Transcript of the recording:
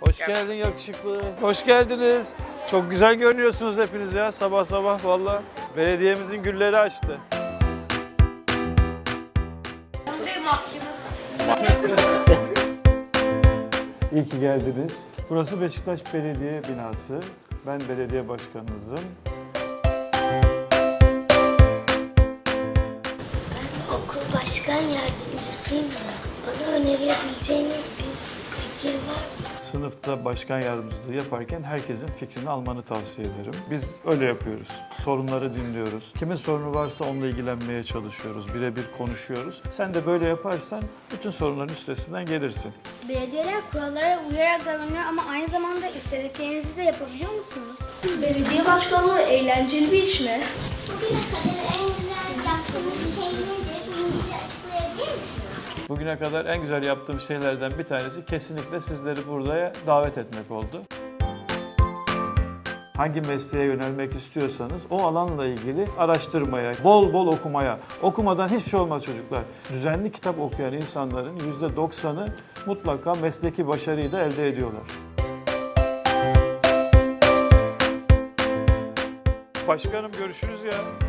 Hoş geldin yakışıklı. Hoş geldiniz. Çok güzel görünüyorsunuz hepiniz ya sabah sabah valla. Belediyemizin gülleri açtı. İyi ki geldiniz. Burası Beşiktaş Belediye binası. Ben belediye başkanınızım. Okul başkan yardımcısıyım da bana önerebileceğiniz bir fikir var mı? Sınıfta başkan yardımcılığı yaparken herkesin fikrini almanı tavsiye ederim. Biz öyle yapıyoruz. Sorunları dinliyoruz. Kimin sorunu varsa onunla ilgilenmeye çalışıyoruz. Birebir konuşuyoruz. Sen de böyle yaparsan bütün sorunların üstesinden gelirsin. Belediyeler kurallara uyarak davranıyor ama aynı zamanda istediklerinizi de yapabiliyor musunuz? Belediye başkanlığı eğlenceli bir iş mi? Bugüne kadar en Bugüne kadar en güzel yaptığım şeylerden bir tanesi kesinlikle sizleri buraya davet etmek oldu. Hangi mesleğe yönelmek istiyorsanız o alanla ilgili araştırmaya, bol bol okumaya. Okumadan hiçbir şey olmaz çocuklar. Düzenli kitap okuyan insanların %90'ı mutlaka mesleki başarıyı da elde ediyorlar. Başkanım görüşürüz ya.